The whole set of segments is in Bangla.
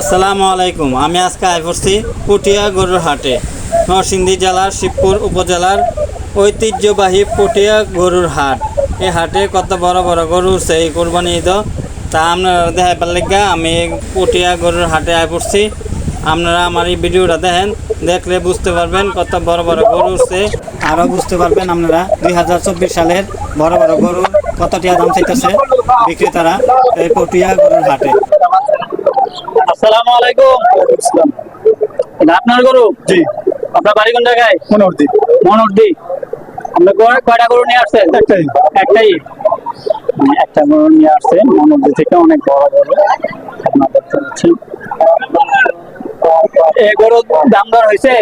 আসসালামু আলাইকুম। আমি আজকে আই পড়ছি পুটিয়া গরুর হাটে। নরসিংদী জেলার শিবপুর উপজেলার ঐতিহ্যবাহী পুটিয়া গরুর হাট। এই হাটে কত বড় বড় গরু উঠছে, এই কোরবানি ঈদ। তা আপনারা দেখাইবার লেগা, আমি পুটিয়া গরুর হাটে আই পড়ছি আপনারা আমার এই ভিডিওটা দেখেন, দেখলে বুঝতে পারবেন কত বড় বড় গরু উঠছে। আরও বুঝতে পারবেন আপনারা, দুই হাজার চব্বিশ সালের বড় বড় গরু কত দাম চাইতেছে বিক্রেতারা এই পুটিয়া গরুর হাটে। আসসালামু আলাইকুম। আপনার গরু? জি। আপনার বাড়ি কোন জায়গায় মনোহরদি। মনোরদি আপনি কয়টা গরু নিয়ে আসছেন? একটাই। একটাই। মানে একটা গরু নিয়ে আসছেন মনোরদি থেকে অনেক বড় গরু। আপনার দেখতে পাচ্ছেন এই গরুর দাম দর হয়েছে?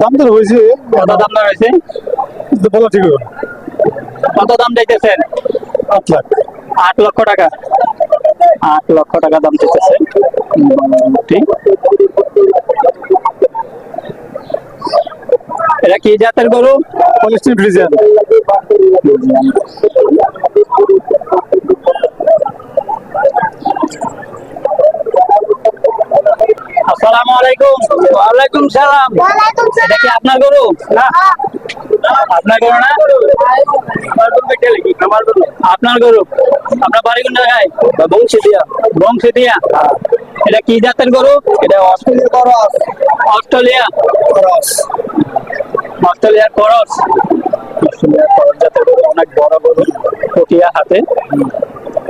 দাম তো হয়েছে। কত দাম দর হয়েছে? বলা ঠিক কত দাম চাইতেছেন আট লাখ। আট লক্ষ টাকা। আট লক্ষ টাকা দাম মোটামুটি এটা কি জাতের গরু? পলিস্টিন ফ্রিজিয়ান আসসালামু আলাইকুম। ওয়ালাইকুম সালাম। এটা কি আপনার গরু? না। আপনার গরু না? আপনার গরু। আপনার বাড়ি কোন জায়গায় বংশী দিয়া বংশী দিয়া। এটা কি জাতের গরু? এটা অস্ট্রেলিয়া। অস্ট্রেলিয়া অস্ট্রেলিয়ার করস। অস্ট্রেলিয়ার করস জাতের গরু অনেক বড় গরু পটিয়া হাতে।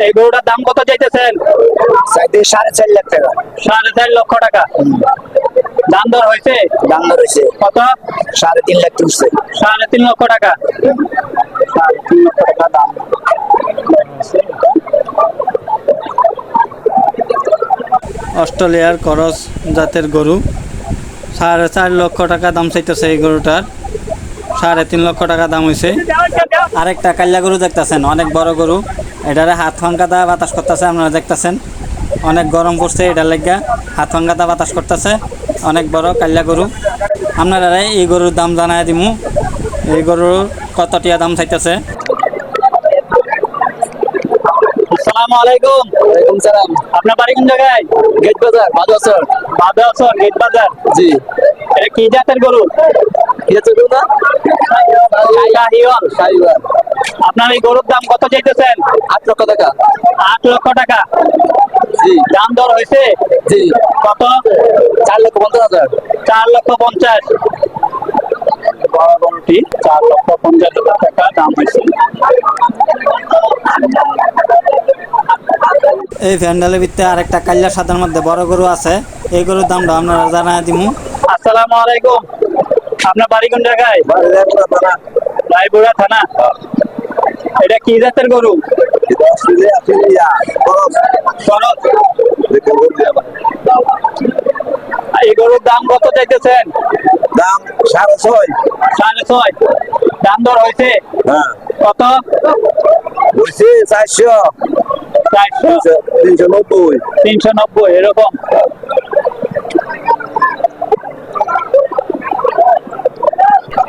এই গরুটার দাম কত চাইতেছেন? চাইতে সাড়ে চার লাখ টাকা। সাড়ে চার লক্ষ টাকা। দাম দর হয়েছে? দাম রয়েছে কত? সাড়ে তিন লাখ তুলছে। সাড়ে তিন লক্ষ টাকা। সাড়ে তিন লক্ষ টাকা দাম অস্ট্রেলিয়ার করস জাতের গরু। সাড়ে চার লক্ষ টাকা দাম চাইতেছে এই গরুটার। সাড়ে তিন লক্ষ টাকা দাম হয়েছে আরেকটা কাল্লা গরু দেখতেছেন অনেক বড় গরু। এটারে হাত ফাঙ্কাদা বাতাস করতেছে আপনারা দেখতেছেন। অনেক গরম পড়ছে এটার লেগা। হাত ফাঙ্কাদা বাতাস করতেছে। অনেক বড় কাল্লা গরু। আপনারা এই গরুর দাম জানাই দিমু। এই গরুর কত টিয়া দাম চাইতেছে? আসসালামু আলাইকুম। ওয়ালাইকুম সালাম। আপনার বাড়ি কোন জায়গায়? গেট বাজার মাদ্রাসার বাদাসর গেট বাজার? জি। এটা কি জাতের গরু? কি আছে গরু না? শাহিওয়াল। সাইবার আপনার এই গরুর দাম কত চাইতেছেন? আট লক্ষ টাকা। আট লক্ষ টাকা। জি। দাম দর হয়েছে? জি। কত? চার লক্ষ পঞ্চাশ হাজার। চার লক্ষ পঞ্চাশ। বড় গরুটি চার লক্ষ পঞ্চাশ হাজার টাকা দাম হয়েছে। এই প্যান্ডেলের ভিতরে আরেকটা কাল্লা সাদার মধ্যে বড় গরু আছে। এই গরুর দামটা আপনারা জানাই দিমু। আসসালামু আলাইকুম। আপনার বাড়ি কোন জায়গায়? রায়পুরা থানা। এটা কি জাতের গরু? এই গরুর দাম কত চাইতেছেন? দাম সাড়ে ছয়। সাড়ে ছয়। দাম দর হয়েছে? হ্যাঁ। কত? বলছি চারশো। চারশো? তিনশো নব্বই। তিনশো নব্বই এরকম।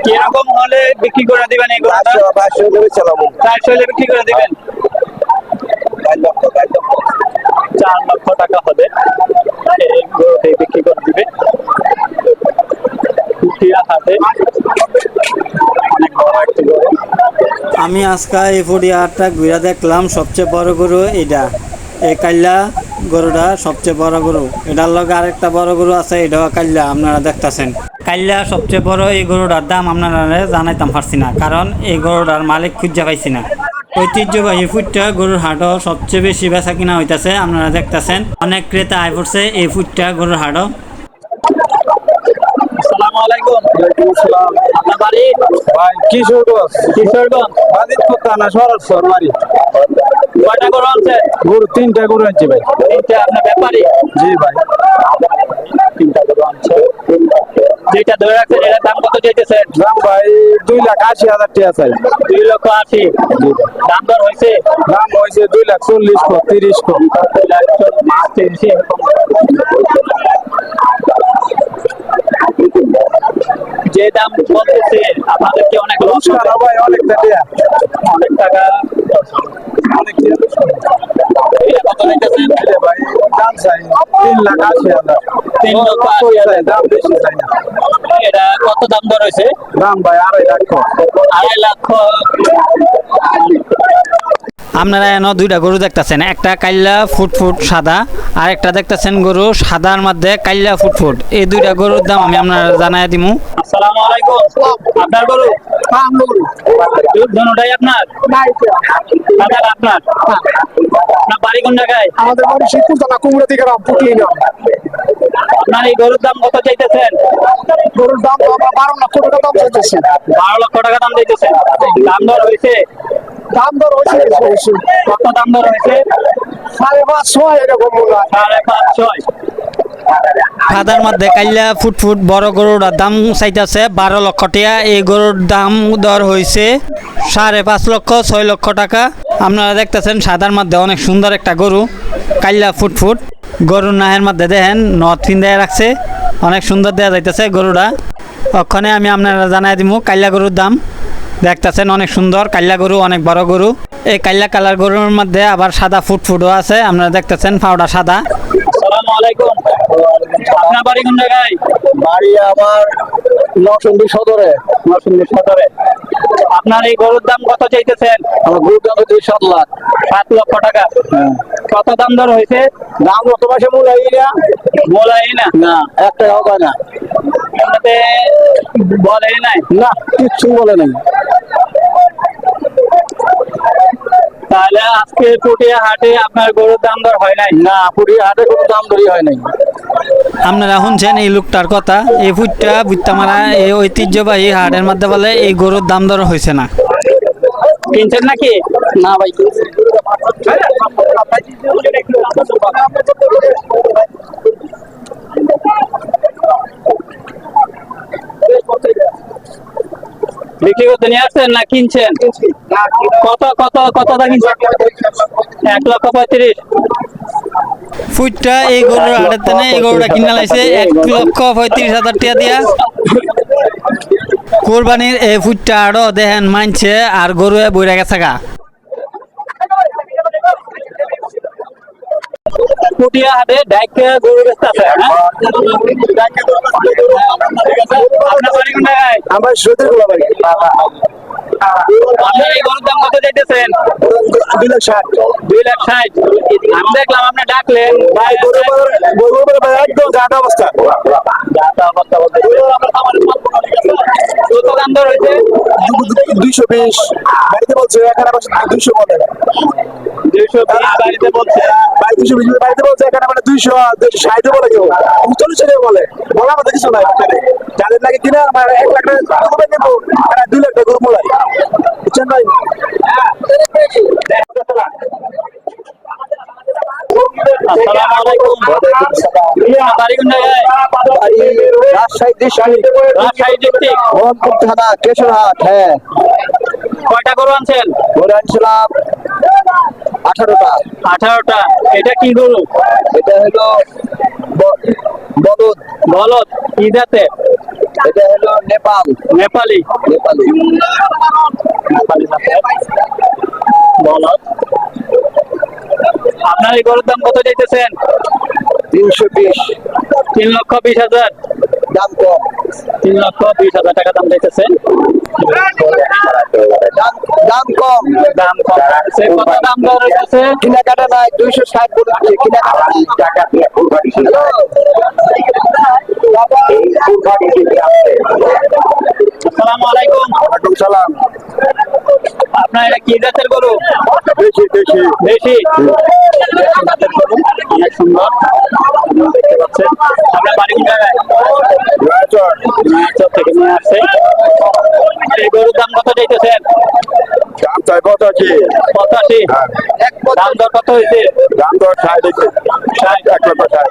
কীরকম হলে বিক্রি করে দিবেন এই গরুটা? পাঁচশো পাঁচশো করে চালাবো। চারশো হলে বিক্রি করে দিবেন? চার লক্ষ টাকা হবে। বিক্রি করে দিবে। আমি আজকে এই আটটা ঘুরে দেখলাম, সবচেয়ে বড় গরু এইটা এই কাল্লা গরুটা সবচেয়ে বড় গরু। এটার লগে আরেকটা বড় গরু আছে, এটাও কাল্লা আপনারা দেখতেছেন। কাল্লা সবচেয়ে বড় এই গরুটার দাম আপনারা জানাইতাম পারছি না, কারণ এই গরুটার মালিক খুঁজে পাইছি না। ঐতিহ্যবাহী ফুটটা গরুর হাটও সবচেয়ে বেশি বেচা কিনা হইতাছে আপনারা দেখতেছেন। অনেক ক্রেতা আয় পড়ছে এই ফুটটা গরুর হাটও। আসসালামু আলাইকুম। আপনার বাড়ি? ভাই কিশোরগঞ্জ। কিশোরগঞ্জ। বাদিতপুর থানা সরাসর বাড়ি। কয়টা গরু আনছে গরু তিনটা গরু আনছি ভাই। এইটা আপনার ব্যাপারী? জি ভাই তিনটা গরু আনছে যেটা ধরে রাখছেন এটার দাম কত চাইতেছেন? দাম ভাই দুই লাখ আশি হাজার টাকা চাই। দুই লক্ষ আশি। দাম দর হয়েছে? দাম হয়েছে দুই লাখ চল্লিশ কো তিরিশ দুই লাখ চল্লিশ, তিরিশ এরকম। যে দাম বলতেছে আপনাদেরকে অনেক লস ভাই অনেকটা টাকা অনেক টাকা। অনেক কত নিতেছেন ভাই দাম চাই তিন লাখ আশি হাজার তিন লক্ষ আশি হাজার দাম বেশি চাই না এটা কত দাম দর হয়েছে দাম ভাই আড়াই লক্ষ আড়াই লক্ষ আপনারা এন দুইটা গরু দেখতেছেন একটা কাল্লা ফুট ফুট সাদা আর একটা দেখতেছেন গরু সাদার মধ্যে কাল্লা ফুট ফুট। এই দুইটা গরুর দাম আমি আপনারা জানাই দিমু। আসসালামু আলাইকুম। আপনার গরু? আপনার আপনার? আপনার আপনার বাড়ি কোন জায়গায়? আমাদের বাড়ি শিবপুর থানা কুমড়া থেকে রাম পুটলি না আপনার এই গরুর দাম কত চাইতেছেন? গরুর দাম আমরা বারো লক্ষ টাকা দাম চাইতেছি। বারো লক্ষ টাকা দাম দিতেছেন দাম দর হয়েছে? দাম দর হয়েছে কত দাম দর হয়েছে? সাড়ে পাঁচ ছয় এরকম সাড়ে পাঁচ ছয়। সাদার মধ্যে কাল্লা ফুট ফুট বড় গরুর দাম চাইতেছে বারো লক্ষ টাকা। এই গরুর দাম দর হয়েছে সাড়ে পাঁচ লক্ষ ছয় লক্ষ টাকা। আপনারা দেখতেছেন সাদার মধ্যে অনেক সুন্দর একটা গরু কাইলা ফুট ফুট। গরুর নাহের মধ্যে দেখেন নথ ফিন ফিন্দায় রাখছে অনেক সুন্দর দেওয়া যাইতেছে গরুটা। ওখানে আমি আপনারা জানাই দিব কাইলা গরুর দাম। দেখতেছেন অনেক সুন্দর কাইলা গরু অনেক বড় গরু। এই কাইলা কালার গরুর মধ্যে আবার সাদা ফুটফুটও আছে আপনারা দেখতেছেন পাউডার সাদা। আসসালামু আলাইকুম। আপনার বাড়ি কোন জায়গায়? বাড়ি আমার নরসিংদী সদরে নরসিংদী সদরে। আপনার এই গরুর দাম কত চাইতেছেন? আমার গরুর দাম হচ্ছে সাত লাখ। সাত লক্ষ টাকা। কত দাম দর হয়েছে? দাম গত মাসে মূলাই না। বলাই না? না এক টাকাও পায় না। এমনিতে বলে নাই? না কিচ্ছু বলে নাই। তাহলে আজকে পুটিয়া হাটে আপনার গরুর দাম দর হয় নাই? না পুরি হাটে কোনো দাম দরি হয় নাই। আপনারা শুনছেন এই লোকটার কথা, এই ফুটটা বুঝতে মারা, এই ঐতিহ্যবাহী হাটের মধ্যে বলে এই গরুর দাম দর হয়েছে না। কিনছেন নাকি? না ভাই বিক্রি করতে নিয়ে আসছেন না কিনছেন? কত কত কত দা এক লক্ষ পঁয়ত্রিশ। ফুটটা এই গরুর হাটের তেনে এই গরুটা কিনা লাইছে, এক লক্ষ পঁয়ত্রিশ হাজার টাকা দিয়া। কোরবানির এই ফুটটা আরও দেখেন মানছে আর গরুয়ে বইরা গেছে পুটিয়া হাটে ডাইক গরু বেচতে আছে হ্যাঁ? আপনার বাড়ি কোন জায়গায় আমার সত্যি গুলো আপনার এই গরুর দাম কত চাইতেছেন? দুই লাখ ষাট। দুই লাখ ষাট। আমি দেখলাম আপনি ডাকলেন। ভাই গরু গরু একদম গাঁট অবস্থা। কত দাম দর হয়েছে দুইশো বিশ বাড়িতে বলছে এখানে বসে দুইশো বলে। দুইশো বিশ বাড়িতে বলছে। দুইশো বিশ বাড়িতে বলছে এখানে মানে দুইশো দুইশো ষাট বলে কেউ। চল্লিশ বলে। বলা আমাদের কিছু নাই যাদের লাগে কিনা আমার এক লাখ টাকা গরু নেব আর দুই লাখ টাকা গরু মোলাই বুঝছেন ভাই? আসসালামু আলাইকুম। বাড়ি কোন জায়গায় হ্যাঁ কয়টা গরু আনছেন আঠারোটা আঠারোটা এটা কি এটা এটা নেপাল নেপালি নেপালি নেপালি আপনার এই গরুর দাম কত চাইতেছেন? তিনশো বিশ। তিন লক্ষ বিশ হাজার। দাম কম। তিন লক্ষ বিশ হাজার টাকা দাম চাইতেছেন দাম কম। দাম কম। কত দাম দর হইতেছে কেনাকাটা নাই দুইশো ষাট বলে আছে কেনাকাটা টাকা দিয়ে কুরবানি আসসালামু আলাইকুম। ওয়ালাইকুম সালাম। আপনার এটা কি জাতের গরু? দেশি। রায়চর চর থেকে নিয়ে আসছে। এই গরুর দাম কত চাইতেছেন? দাম চাই কত আছে পঁচাশি দাম দর কত হয়েছে? দাম দর ষাট হয়েছে। ষাট। এক লক্ষ ষাট।